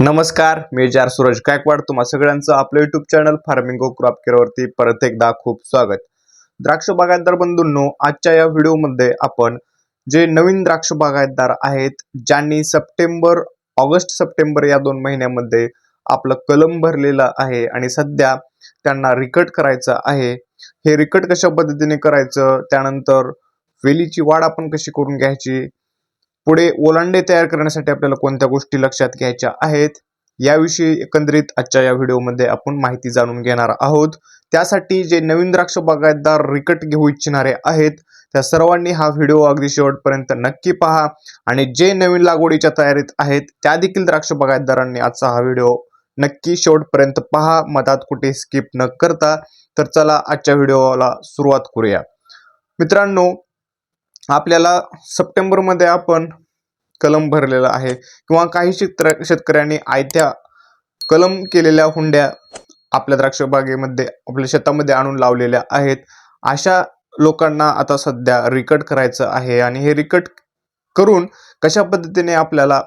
नमस्कार मी जार सूरज गायकवाड. तुम्हा सगळ्यांचं आपलं युट्यूब चॅनल फार्मिंग क्रॉप केअरवरती परत एकदा खूप स्वागत. द्राक्ष बागायतदार बंधूंनो आजच्या या व्हिडिओमध्ये आपण जे नवीन द्राक्ष बागायतदार आहेत ज्यांनी सप्टेंबर ऑगस्ट सप्टेंबर या दोन महिन्यामध्ये आपलं कलम भरलेलं आहे आणि सध्या त्यांना रिकट करायचं आहे. हे रिकट कशा पद्धतीने करायचं? त्यानंतर वेलीची वाढ आपण कशी करून घ्यायची? पुढे ओलांडे तयार करण्यासाठी आपल्याला कोणत्या गोष्टी लक्षात घ्यायच्या आहेत याविषयी एकंदरीत आजच्या या व्हिडिओमध्ये आपण माहिती जाणून घेणार आहोत. त्यासाठी जे नवीन द्राक्ष बागायतदार रिकट घेऊ इच्छिणारे आहेत त्या सर्वांनी हा व्हिडिओ अगदी शेवटपर्यंत नक्की पहा आणि जे नवीन लागवडीच्या तयारीत आहेत त्या देखील द्राक्ष बागायतदारांनी आजचा हा व्हिडिओ नक्की शेवटपर्यंत पहा. मतात कुठे स्किप न करता तर चला आजच्या व्हिडिओला सुरुवात करूया. मित्रांनो आपल्याला सप्टेंबरमध्ये आपण कलम भरलेला आहे. किंवा काही शेतकऱ्या शेतकऱ्यांनी आयत्या कलम केलेल्या हुंड्या आपल्या द्राक्ष बागेमध्ये आपल्या शेतामध्ये आणून लावलेल्या आहेत. अशा लोकांना आता सध्या रिकट करायचं आहे आणि हे रिकट करून कशा पद्धतीने आपल्याला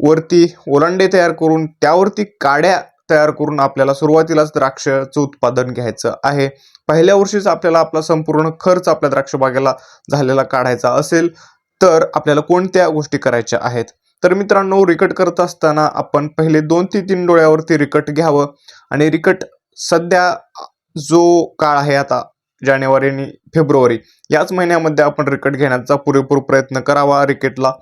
वरती ओलांडे तयार करून त्यावरती काड्या तयार करून आपल्याला सुरुवातीलाच द्राक्षाचं उत्पादन घ्यायचं आहे. पहिल्या वर्षीच आपल्याला आपला संपूर्ण खर्च आपल्या द्राक्षबागेला झालेला काढायचा असेल तर आपल्याला कोणत्या गोष्टी करायच्या आहेत? तर मित्रांनो रिकट करत असताना आपण पहिले दोन ते तीन डोळ्यावरती रिकट घ्यावं. आणि रिकट सध्या जो काळ आहे आता जानेवारी आणि फेब्रुवारी. याच महिन्यामध्ये आपण रिकट घेण्याचा पुरेपूर प्रयत्न करावा. रिकेटला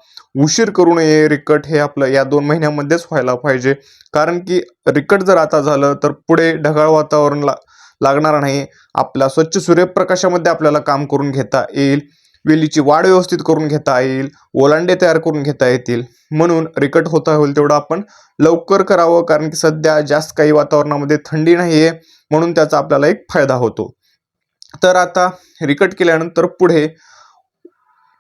उशीर करू नये. रिकट हे आपलं या दोन महिन्यामध्येच व्हायला पाहिजे. कारण की रिकट जर आता झालं तर पुढे ढगाळ वातावरण ला लागणार नाही. आपल्या स्वच्छ सूर्यप्रकाशामध्ये आपल्याला काम करून घेता येईल. वेलीची वाढ व्यवस्थित करून घेता येईल. ओलांडे तयार करून घेता येतील. म्हणून रिकट होता होईल तेवढं आपण लवकर करावं. कारण की सध्या जास्त काही वातावरणामध्ये थंडी नाही आहे म्हणून त्याचा आपल्याला एक फायदा होतो. तर आता रिकट केल्यानंतर पुढे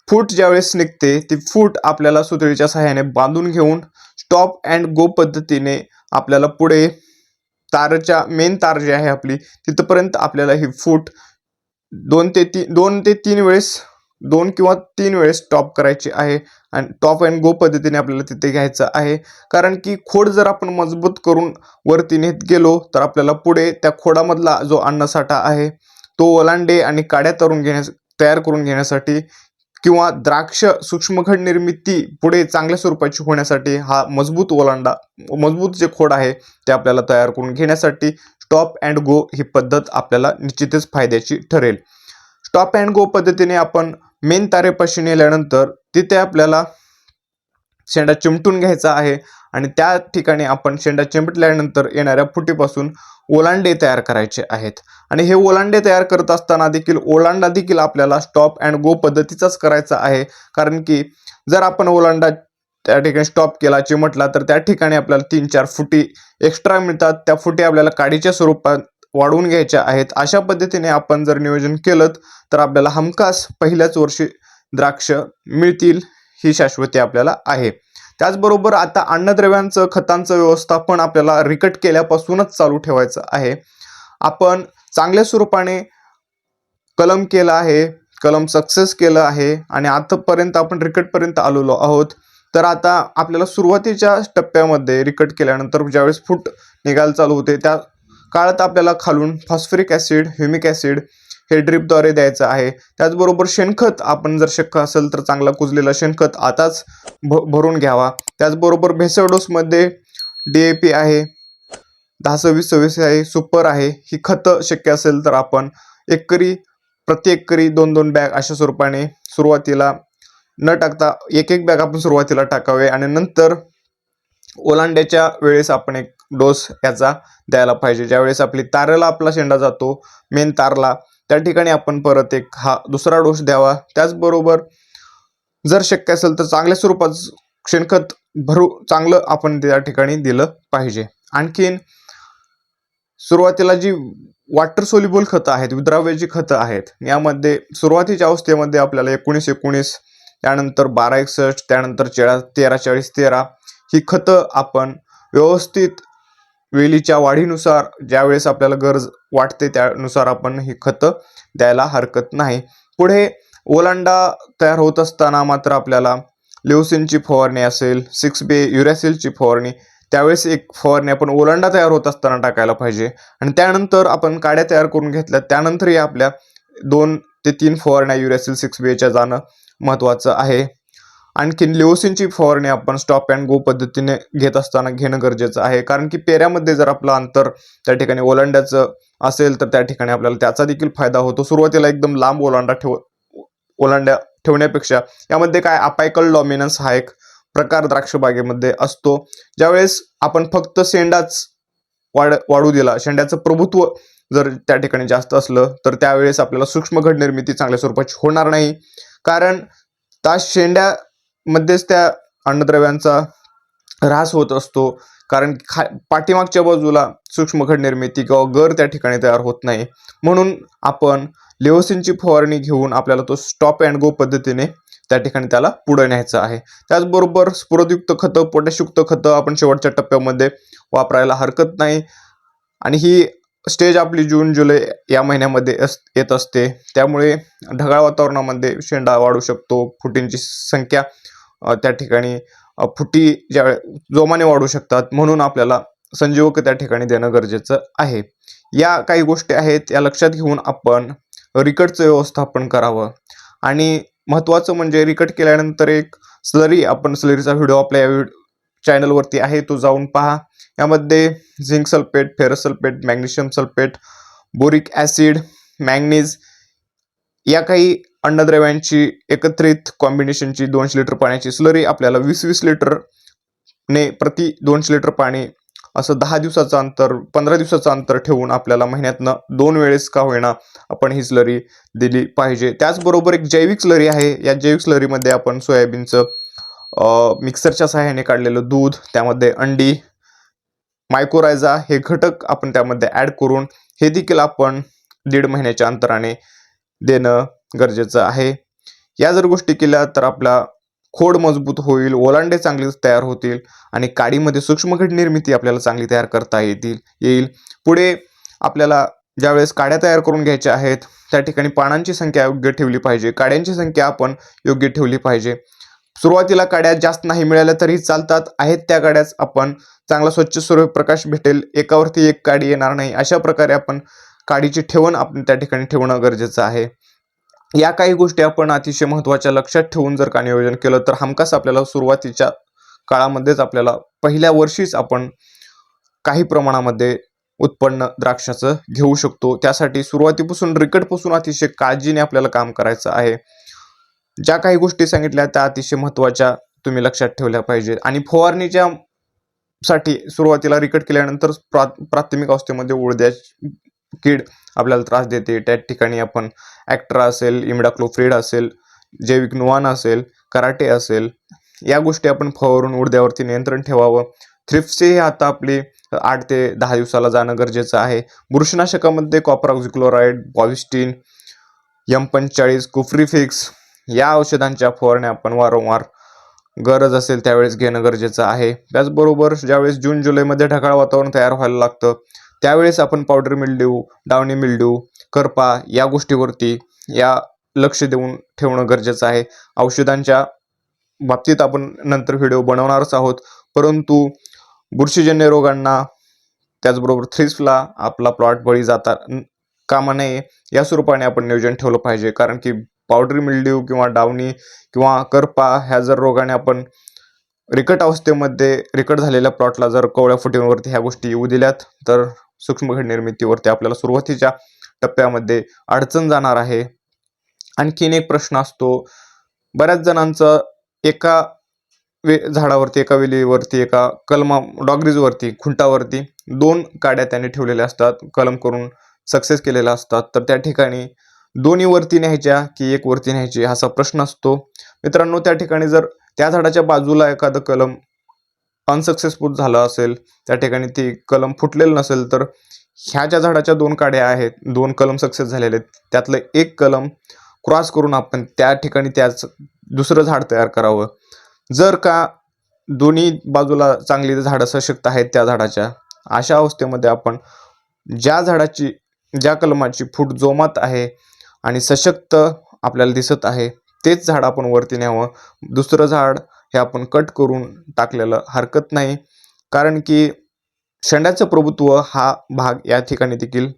फूट ज्यावेळेस निघते ती फूट आपल्याला सुतळीच्या सहाय्याने बांधून घेऊन स्टॉप अँड गो पद्धतीने आपल्याला पुढे तारच्या मेन तार जी आहे आपली तिथपर्यंत आपल्याला ही फूट दोन ते तीन दोन ते तीन वेळेस दोन किंवा तीन वेळेस टॉप करायची आहे आणि टॉप अँड गो पद्धतीने आपल्याला तिथे घ्यायचं आहे. कारण की खोड जर आपण मजबूत करून वरती नेत गेलो तर आपल्याला पुढे त्या खोडामधला जो अन्नसाठा आहे तो ओलांडे आणि काड्या तरून घेण्यास तयार करून घेण्यासाठी किंवा द्राक्ष सूक्ष्मखड निर्मिती पुढे चांगल्या स्वरूपाची होण्यासाठी हा मजबूत ओलांडा मजबूत जे खोड आहे ते आपल्याला तयार करून घेण्यासाठी स्टॉप अँड गो ही पद्धत आपल्याला निश्चितच फायद्याची ठरेल. स्टॉप अँड गो पद्धतीने आपण मेन तारेपाशी नेल्यानंतर तिथे आपल्याला शेंडा चिमटून घ्यायचा आहे. आणि त्या ठिकाणी आपण शेंडा चिमटल्यानंतर येणाऱ्या फुटीपासून ओलांडे तयार करायचे आहेत. आणि हे ओलांडे तयार करत असताना देखील ओलांडा देखील आपल्याला स्टॉप अँड गो पद्धतीचाच करायचा आहे. कारण की जर आपण ओलांडा त्या ठिकाणी स्टॉप केला चिमटला तर त्या ठिकाणी आपल्याला तीन चार फुटी एक्स्ट्रा मिळतात. त्या फुटी आपल्याला काडीच्या स्वरूपात वाढवून घ्यायच्या आहेत. अशा पद्धतीने आपण जर नियोजन केलं तर आपल्याला हमखास पहिल्याच वर्षी द्राक्ष मिळतील. ही शाश्वती आपल्याला आहे. त्याचबरोबर आता अन्नद्रव्यांचं खतांचं व्यवस्थापन आपल्याला रिकट केल्यापासूनच चालू ठेवायचं आहे. आपण चांगल्या स्वरूपाने कलम केलं आहे कलम सक्सेस केलं आहे आणि आतापर्यंत आपण रिकटपर्यंत आलेलो आहोत. तर आता आपल्याला सुरुवातीच्या टप्प्यामध्ये रिकट केल्यानंतर ज्यावेळेस फूट निघायला चालू होते त्या काळात आपल्याला खालून फॉस्फरिक ॲसिड ह्युमिक ॲसिड हे ड्रिपद्वारे द्यायचं आहे. त्याचबरोबर शेणखत आपण जर शक्य असेल तर चांगला कुजलेला शेणखत आताच भ भरून घ्यावा. त्याचबरोबर भेसळ डोसमध्ये डी ए पी आहे दहा सव्वीस सव्वीस आहे सुपर आहे. ही खतं शक्य असेल तर आपण एकरी प्रति एकरी दोन दोन बॅग अशा स्वरूपाने सुरुवातीला न टाकता एक एक बॅग आपण सुरुवातीला टाकावे आणि नंतर ओलांड्याच्या वेळेस आपण एक डोस याचा द्यायला पाहिजे. ज्यावेळेस आपली तारेला आपला शेंडा जातो मेन तारला त्या ठिकाणी आपण परत एक हा दुसरा डोस द्यावा. त्याचबरोबर जर शक्य असेल तर चांगल्या स्वरूपात शेणखत भरू चांगलं आपण त्या ठिकाणी दिलं पाहिजे. आणखीन सुरुवातीला जी वॉटर सोल्युबल खतं आहेत विद्राव्य जी खतं आहेत यामध्ये सुरुवातीच्या अवस्थेमध्ये आपल्याला एकोणीस एकोणीस त्यानंतर बारा एकसष्ट त्यानंतर चेळा तेरा चाळीस तेरा ही खतं आपण व्यवस्थित वेलीच्या वाढीनुसार ज्यावेळेस आपल्याला गरज वाटते त्यानुसार आपण ही खतं द्यायला हरकत नाही. पुढे ओलांडा तयार होत असताना मात्र आपल्याला लिव्हसिनची फवारणी असेल सिक्स बे युरॅसिलची फवारणी त्यावेळेस एक फवारणी आपण ओलांडा तयार होत असताना टाकायला पाहिजे. आणि त्यानंतर आपण काड्या तयार करून घेतल्या त्यानंतरही आपल्या दोन ते तीन फवारण्या युरॅसिल सिक्स बेच्या जाणं महत्त्वाचं आहे. आणखीन लिओसिनची फवारणी आपण स्टॉप अँड गो पद्धतीने घेत असताना घेणं गरजेचं आहे. कारण की पेऱ्यामध्ये जर आपलं अंतर त्या ठिकाणी ओलांड्याचं असेल तर त्या ठिकाणी आपल्याला त्याचा देखील फायदा होतो. सुरुवातीला एकदम लांब ओलांडा ठेव ओलांड्या ठेवण्यापेक्षा यामध्ये काय अपायकल डॉमिनन्स हा एक प्रकार द्राक्षबागेमध्ये असतो. ज्यावेळेस आपण फक्त शेंडाच वाढ वाढू दिला शेंड्याचं प्रभुत्व जर त्या ठिकाणी जास्त असलं तर त्यावेळेस आपल्याला सूक्ष्म घड निर्मिती चांगल्या स्वरूपाची होणार नाही. कारण त्या मध्येच त्या अन्नद्रव्यांचा ऱ्हास होत असतो. कारण खा पाठीमागच्या बाजूला सूक्ष्म घड निर्मिती किंवा गर त्या ठिकाणी तयार होत नाही. म्हणून आपण लेओसिनची फवारणी घेऊन आपल्याला तो स्टॉप अँड गो पद्धतीने त्या ठिकाणी त्याला पुढे न्यायचं आहे. त्याचबरोबर स्फुरदयुक्त खतं पोटॅशयुक्त खतं आपण शेवटच्या टप्प्यामध्ये वापरायला हरकत नाही. आणि ही स्टेज आपली जून जुलै या महिन्यामध्ये अस येत असते. त्यामुळे ढगाळ वातावरणामध्ये शेंडा वाढू शकतो. फुटींची संख्या त्या ठिकाणी फुटी ज्या जोमाने वाढू शकतात म्हणून आपल्याला संजीवक त्या ठिकाणी देणं गरजेचं आहे. या काही गोष्टी आहेत या लक्षात घेऊन आपण रिकटचं व्यवस्थापन करावं. आणि महत्त्वाचं म्हणजे रिकट केल्यानंतर एक स्लरी आपण स्लरीचा व्हिडिओ आपल्या या चॅनलवरती आहे तो जाऊन पहा. यामध्ये zinc sulphate ferrous sulphate magnesium sulphate boric acid manganese या काही अन्नद्रव्यांची एकत्रित कॉम्बिनेशनची दोनशे लिटर पाण्याची स्लरी आपल्याला वीस वीस लिटरने प्रति दोनशे लिटर पाणी असं दहा दिवसाचं अंतर पंधरा दिवसाचं अंतर ठेवून आपल्याला महिन्यातनं दोन वेळेस का होईना आपण ही स्लरी दिली पाहिजे. त्याचबरोबर एक जैविक स्लरी आहे. या जैविक स्लरीमध्ये आपण सोयाबीनचं मिक्सरच्या सहाय्याने काढलेलं दूध त्यामध्ये अंडी मायकोरायझा हे घटक आपण त्यामध्ये ॲड करून हे देखील आपण दीड महिन्याच्या अंतराने देणं गरजेचं आहे. या जर गोष्टी केल्या तर आपला खोड मजबूत होईल ओलांडे चांगले तयार होतील आणि काडीमध्ये सूक्ष्मघट निर्मिती आपल्याला चांगली तयार करता येतील येईल. पुढे आपल्याला ज्यावेळेस काड्या तयार करून घ्यायच्या आहेत त्या ठिकाणी पानांची संख्या योग्य ठेवली पाहिजे. काड्यांची संख्या आपण योग्य ठेवली पाहिजे. सुरुवातीला काड्या जास्त नाही मिळाल्या तरी चालतात. आहेत त्या काड्याच आपण. चांगला स्वच्छ सूर्यप्रकाश भेटेल. एकावरती एक काडी येणार नाही. अशा प्रकारे आपण काडीची ठेवण आपण त्या ठिकाणी ठेवणं गरजेचं आहे. या काही गोष्टी आपण अतिशय महत्त्वाच्या लक्षात ठेवून जर का नियोजन केलं तर हमखास आपल्याला सुरुवातीच्या काळामध्येच आपल्याला पहिल्या वर्षीच आपण काही प्रमाणामध्ये उत्पन्न द्राक्षाचं घेऊ शकतो. त्यासाठी सुरुवातीपासून रिकटपासून अतिशय काळजीने आपल्याला काम करायचं आहे. ज्या काही गोष्टी सांगितल्या त्या अतिशय महत्त्वाच्या तुम्ही लक्षात ठेवल्या पाहिजेत. आणि फवारणीच्या साठी सुरुवातीला रिकट केल्यानंतर प्रा प्राथमिक अवस्थेमध्ये उडद्या कीड आपल्याला त्रास देते. त्या ठिकाणी आपण ॲक्ट्रा असेल इमिडाक्लोफ्रीड असेल जैविक नुवान असेल कराटे असेल या गोष्टी आपण फवारून उडद्यावरती नियंत्रण ठेवावं. थ्रिप्सची हे आता आपली आठ ते दहा दिवसाला जाणं गरजेचं आहे. बुरशीनाशकामध्ये कॉपर ऑक्झिक्लोराईड पॉलिस्टीन यम पंचेचाळीस कुफ्रीफिक्स या औषधांच्या फवारण्या आपण वारंवार गरज असेल त्यावेळेस घेणं गरजेचं आहे. त्याचबरोबर ज्यावेळेस जून जुलैमध्ये ढगाळ वातावरण तयार व्हायला लागतं त्यावेळेस आपण पावडर मिल्ड्यू डावणी मिल्ड्यू करपा या गोष्टीवरती या लक्ष देऊन ठेवणं गरजेचं आहे. औषधांच्या बाबतीत आपण नंतर व्हिडिओ बनवणारच आहोत. परंतु बुरशीजन्य रोगांना त्याचबरोबर थ्रिप्सला आपला प्लॉट बळी जाता कामा नये या स्वरूपाने आपण नियोजन ठेवलं पाहिजे. कारण की पावडरी मिल्ड्यू किंवा डावणी किंवा करपा ह्या जर रोगाने आपण रिकट अवस्थेमध्ये रिकट झालेल्या प्लॉटला जर कवळ्या फुटींवरती ह्या गोष्टी येऊ दिल्यात तर सूक्ष्मघड निर्मितीवरती आपल्याला सुरुवातीच्या टप्प्यामध्ये अडचण जाणार आहे. आणखीन एक प्रश्न असतो. बऱ्याच जणांचं एका वे झाडावरती एका वेलीवरती एका कलमा डॉगरीजवरती खुंटावरती दोन काड्या त्याने ठेवलेल्या असतात. कलम करून सक्सेस केलेल्या असतात. तर त्या ठिकाणी दोन्ही वरती न्यायच्या की एक वरती न्यायची? असा प्रश्न असतो. मित्रांनो त्या ठिकाणी जर त्या झाडाच्या बाजूला एखादं कलम अनसक्सेसफुल झालं असेल त्या ठिकाणी ती कलम फुटलेलं नसेल तर ह्या ज्या झाडाच्या दोन काड्या आहेत दोन कलम सक्सेस झालेले आहेत त्यातलं एक कलम क्रॉस करून आपण त्या ठिकाणी त्याच दुसरं झाड तयार करावं. जर का दोन्ही बाजूला चांगली झाडं सशक्त आहेत त्या झाडाच्या अशा अवस्थेमध्ये आपण ज्या झाडाची ज्या कलमाची फूट जोमात आहे आणि सशक्त आपल्याला दिसत आहे तेच झाड आपण वरती न्यावं. दुसरं झाड हे आपण कट करून टाकलेलं हरकत नाही. कारण की शेंड्याचं प्रभुत्व हा भाग या ठिकाणी देखील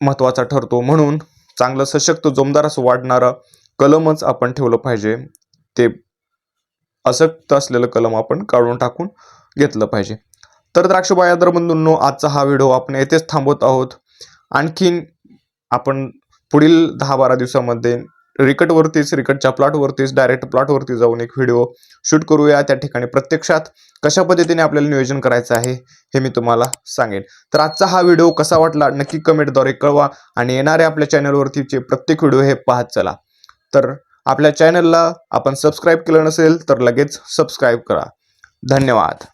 महत्त्वाचा ठरतो. म्हणून चांगलं सशक्त जोमदार असं वाढणारं कलमच आपण ठेवलं पाहिजे. ते असक्त असलेलं कलम आपण काढून टाकून घेतलं पाहिजे. तर द्राक्ष बंधूंनो आजचा हा व्हिडिओ आपण येथेच थांबवत आहोत. आणखीन आपण पुढील दहा बारा दिवसामध्ये रिकटवरतीच रिकटच्या प्लॉटवरतीच डायरेक्ट प्लॉटवरती जाऊन एक व्हिडिओ शूट करूया. त्या ठिकाणी प्रत्यक्षात कशा पद्धतीने आपल्याला नियोजन करायचं आहे हे मी तुम्हाला सांगेन. तर आजचा हा व्हिडिओ कसा वाटला नक्की कमेंटद्वारे कळवा आणि येणाऱ्या आपल्या चॅनलवरतीचे प्रत्येक व्हिडिओ हे पाहत चला. तर आपल्या चॅनलला आपण सबस्क्राईब केलं नसेल तर लगेच सबस्क्राईब करा. धन्यवाद.